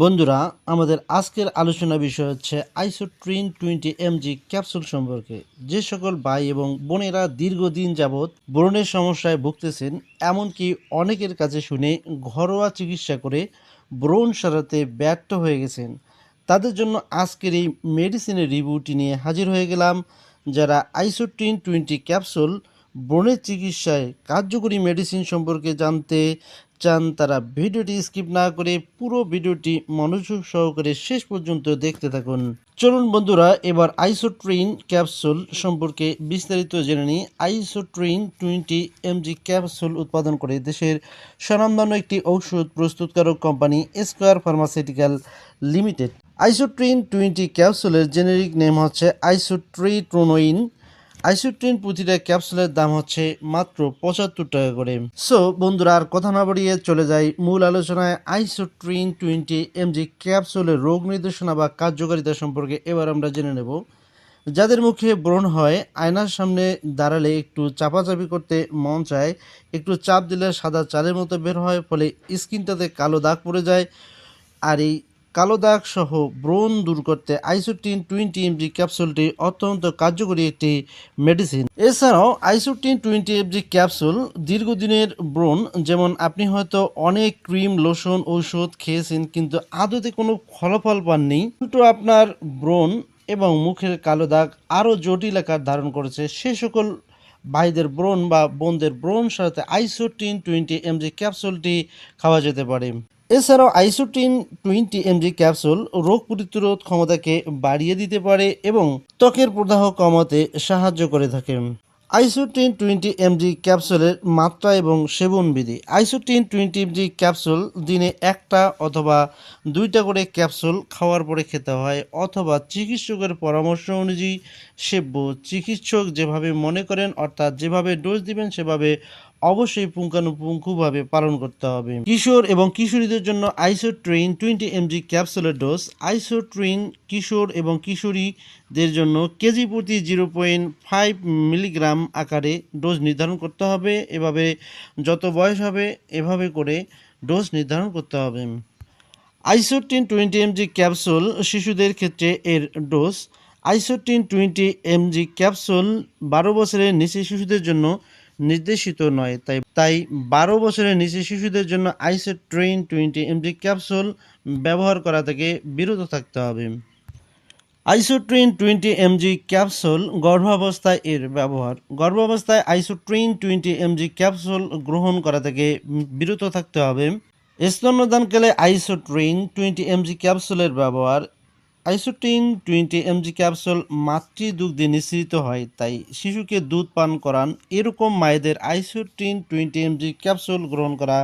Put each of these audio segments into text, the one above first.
বন্ধুরা, আমাদের আজকের আলোচনা বিষয় হচ্ছে আইসোট্রিন টোয়েন্টি এমজি ক্যাপসুল সম্পর্কে। যে সকল ভাই এবং বোনেরা দীর্ঘদিন যাবৎ ব্রণের সমস্যায় ভুগতেছেন, এমনকি অনেকের কাছে শুনে ঘরোয়া চিকিৎসা করে ব্রণ সারাতে ব্যর্থ হয়ে গেছেন। তাদের জন্য আজকের এই মেডিসিনের রিভিউটি নিয়ে হাজির হয়ে গেলাম, যারা আইসোট্রিন টোয়েন্টি ক্যাপসুল ব্রণের চিকিৎসায় কার্যকরী মেডিসিন সম্পর্কে জানতে চান তারা ভিডিওটি স্কিপ না করে পুরো ভিডিওটি মনোযোগ সহকারে শেষ পর্যন্ত দেখতে থাকুন। চলুন বন্ধুরা, এবার আইসোট্রিন ক্যাপসুল সম্পর্কে বিস্তারিত জেনে নিই। আইসোট্রিন টোয়েন্টি এমজি ক্যাপসুল উৎপাদন করে দেশের স্বনামধন্য একটি ঔষধ প্রস্তুতকারক company Square pharmaceutical limited. Isotrin twenty ক্যাপসুলের generic name হচ্ছে আইসোট্রিট্রোনোইন আইসোট্রিন প্রতিটা ক্যাপসুলের দাম হচ্ছে মাত্র পঁচাত্তর টাকা করে। সো বন্ধুরা, আর কথা না বাড়িয়ে চলে যাই মূল আলোচনায়। আইসোট্রিন টোয়েন্টি এমজি ক্যাপসুলের রোগ নির্দেশনা বা কার্যকারিতা সম্পর্কে এবার আমরা জেনে নেব। যাদের মুখে ব্রণ হয়, আয়নার সামনে দাঁড়ালে একটু চাপাচাপি করতে মন চায়, একটু চাপ দিলে সাদা চালের মতো বের হয়, ফলে স্কিনটাতে কালো দাগ পড়ে যায়, আর এই কালো দাগ সহ ব্রণ দূর করতে আইসোটিন টোয়েন্টি এমজি ক্যাপসুলটি অত্যন্ত কার্যকরী একটি মেডিসিন এছাড়াও আইসোটিন টোয়েন্টি এমজি ক্যাপসুল দীর্ঘদিনের ব্রণ, যেমন আপনি হয়তো অনেক ক্রিম, লোশন, ঔষধ খেয়েছেন, কিন্তু আদতে কোনো ফলাফল পাননি। উল্টো আপনার ব্রণ এবং মুখের কালো দাগ আরও জটিল আকার ধারণ করেছে। সে সকল ভাইদের ব্রণ বা বোনদের ব্রণ সারাতে আইসোটিন টোয়েন্টি এমজি ক্যাপসুলটি খাওয়া যেতে পারে। এছাড়াও আইসোটিন টোয়েন্টি এমজি ক্যাপসুল রোগ প্রতিরোধ ক্ষমতাকে বাড়িয়ে দিতে পারে এবং ত্বকের প্রদাহ কমাতে সাহায্য করে থাকে। আইসোটিন টোয়েন্টি এমজি ক্যাপসুলের মাত্রা এবং সেবন বিধি। আইসোটিন টোয়েন্টি এমজি ক্যাপসুল দিনে একটা অথবা দুইটা করে ক্যাপসুল খাওয়ার পরে খেতে হয় অথবা চিকিৎসকের পরামর্শ অনুযায়ী সেব্য। চিকিৎসক যেভাবে মনে করেন, অর্থাৎ যেভাবে ডোজ দিবেন, সেভাবে অবশ্যই পুঙ্খানুপুঙ্খভাবে পালন করতে হবে। কিশোর এবং কিশোরীদের জন্য আইসোট্রেইন টোয়েন্টি এমজি ক্যাপসুলের ডোজ আইসোট্রেইন কিশোর এবং কিশোরীদের জন্য কেজি প্রতি জিরো পয়েন্ট ফাইভ মিলিগ্রাম আকারে ডোজ নির্ধারণ করতে হবে। এভাবে যত বয়স হবে, এভাবে করে ডোজ নির্ধারণ করতে হবে। আইসোটিন টোয়েন্টি এমজি ক্যাপসুল শিশুদের ক্ষেত্রে এর dose Isotin twenty MG capsule বারো বছরের নিচে শিশুদের জন্য নির্দেশিত নয়। তাই তাই বারো বছরের নিচে শিশুদের জন্য আইসোট্রেইন টোয়েন্টি এমজি ক্যাপসুল ব্যবহার করা থেকে বিরত থাকতে হবে। আইসোট্রিন টোয়েন্টি এমজি ক্যাপসুল গর্ভাবস্থায় এর ব্যবহার। গর্ভাবস্থায় আইসোট্রিন টোয়েন্টি এমজি ক্যাপসুল গ্রহণ করা থেকে বিরত থাকতে হবে। স্তন্যদানকালে আইসোট্রিন টোয়েন্টি এমজি ক্যাপসুলের ব্যবহার আইসোটিন টোয়েন্টি এমজি ক্যাপসুল মাতৃদুগ্ধে নিঃসৃত হয়, তাই শিশুকে দুধ পান করান। এরকম মায়েদের আইসোটিন টোয়েন্টি এমজি ক্যাপসুল গ্রহণ করা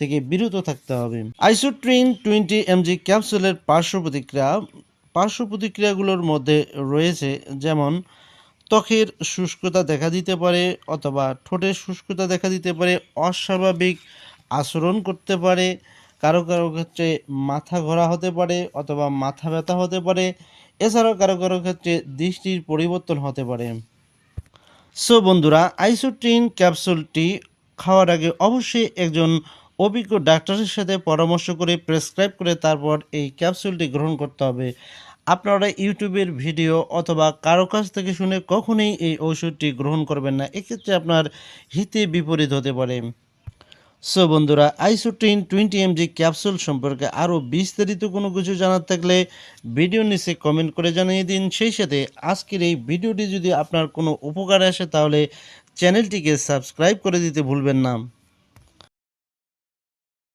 থেকে বিরত থাকতে হবে। আইসোট্রিন টোয়েন্টি এমজি ক্যাপসুলের পার্শ্ব প্রতিক্রিয়া, পার্শ্ব প্রতিক্রিয়াগুলোর মধ্যে রয়েছে যেমন, ত্বকের শুষ্কতা দেখা দিতে পারে অথবা ঠোঁটের শুষ্কতা দেখা দিতে পারে, অস্বাভাবিক আচরণ করতে পারে কারও কারও ক্ষেত্রে মাথা ঘোরা হতে পারে অথবা মাথা ব্যথা হতে পারে। এছাড়াও কারও কারও ক্ষেত্রে দৃষ্টির পরিবর্তন হতে পারে। সো বন্ধুরা আইসোট্রিন ক্যাপসুলটি খাওয়ার আগে অবশ্যই একজন অভিজ্ঞ ডাক্তারের সাথে পরামর্শ করে প্রেসক্রাইব করে তারপর এই ক্যাপসুলটি গ্রহণ করতে হবে। আপনারা ইউটিউবের ভিডিও অথবা কারও কাছ থেকে শুনে কখনোই এই ওষুধটি গ্রহণ করবেন না। এক্ষেত্রে আপনার হিতে বিপরীত হতে পারে। সো বন্ধুরা আইসোটিন টোয়েন্টি এমজি ক্যাপসুল সম্পর্কে আরও বিস্তারিত কোনো কিছু জানার থাকলে ভিডিও নিচে কমেন্ট করে জানিয়ে দিন। সেই সাথে আজকের এই ভিডিওটি যদি আপনার কোনো উপকার আসে, তাহলে চ্যানেলটিকে সাবস্ক্রাইব করে দিতে ভুলবেন না।